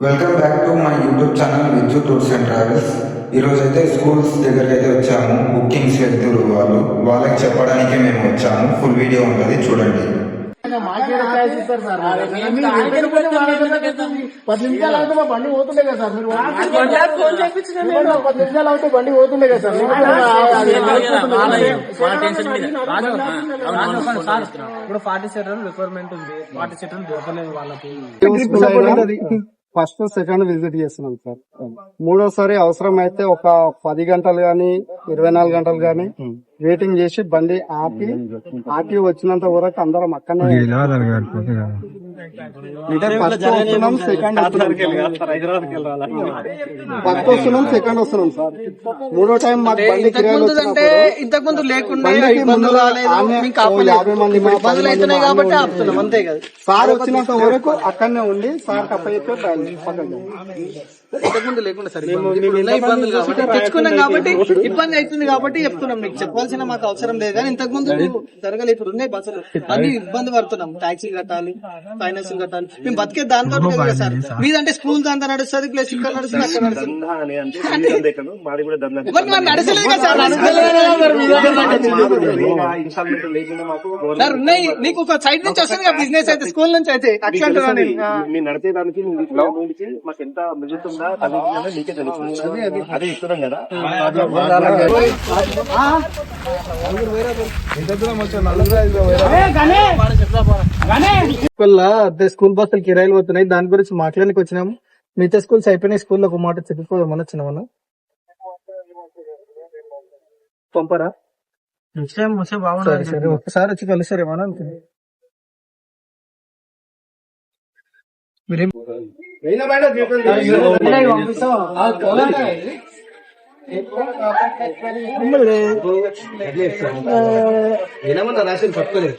Welcome back to my YouTube channel Vidyu tours and travels ఈరోజు అయితే schools దగ్గరికి అయితే వచ్చాము బుకింగ్స్ వెళ్తురు వాళ్ళు వాళ్ళకి చెప్పడానికి మేము వచ్చాము ఫుల్ వీడియో ఉంటుంది చూడండి? పది నిమిషాలు అయితే మా బండి పోతుండే కదా సార్ మీరు మీరు పది నిమిషాలు అయితే బండి పోతుండే కదా సార్ ఇప్పుడు ఫార్టీ సెటర్ రిక్వైర్మెంట్ ఉంది ఫార్టీ సెటర్ దొరకలేదు వాళ్ళకి ఫస్ట్ సెకండ్ విజిట్ చేస్తున్నాం సార్. మూడోసారి అవసరం అయితే ఒక పది గంటలు గాని ఇరవై నాలుగు గంటలు గాని వెయిటింగ్ చేసి బండి ఆపి ఆపి వచ్చినంత వరకు అందరం అక్కడనే ఫస్ట్ వస్తున్నాం సెకండ్ ఫస్ట్ వస్తున్నాం. సెకండ్ వస్తున్నాం సార్. మూడో టైం మాకు బండి కిరాయిలు అంటే ఇంతకు ముందు లేకుండా. యాభై మంది కాబట్టి ఆపుతున్నాం అంతే కదా. సార్ వచ్చినంత వరకు అక్కడనే ఉండి సార్ కప్ప పక్కన ఇంతకు ముందు లేకుండా సరే ఇబ్బందులు కాబట్టి తెచ్చుకున్నాం కాబట్టి ఇబ్బంది అవుతుంది కాబట్టి చెప్తున్నాం మీకు. చెప్పాల్సిన మాకు అవసరం లేదు కానీ ఇంతకు ముందు జరగలేదు ఇప్పుడు ఉన్నాయి బస్సులు. అన్ని ఇబ్బంది పడుతున్నాం. టాక్సీ కట్టాలి ఫైనాన్స్ కట్టాలి మేము బతికే దాని వరకు కదా సార్? మీదంటే స్కూల్ దాంతో నడుస్తుంది ప్లస్ ఇక్కడ నడుస్తుంది అక్కడ ఉన్నాయి. నీకు ఒక సైడ్ నుంచి వస్తుంది కదా బిజినెస్ అయితే స్కూల్ నుంచి అయితే. అట్లా. మీరు నడిచేదానికి నుంచి మాకు ఎంత తగ్గుతుందా నీకే తెలుసు. అదే ఇస్తున్నాం కదా. స్కూల్ అదే స్కూల్ బస్సులు కిరాయిలు పోతున్నాయి. దాని గురించి మాట్లాడానికి వచ్చినాము. మిగతా స్కూల్స్ అయిపోయినాయి. స్కూల్లో ఒక మాట చెప్పిపోదామని వచ్చినాం మనం పంపరా? బాగుంటుంది సరే ఒకసారి వచ్చి కలుస్తారేమో అని రాసిన మీరేం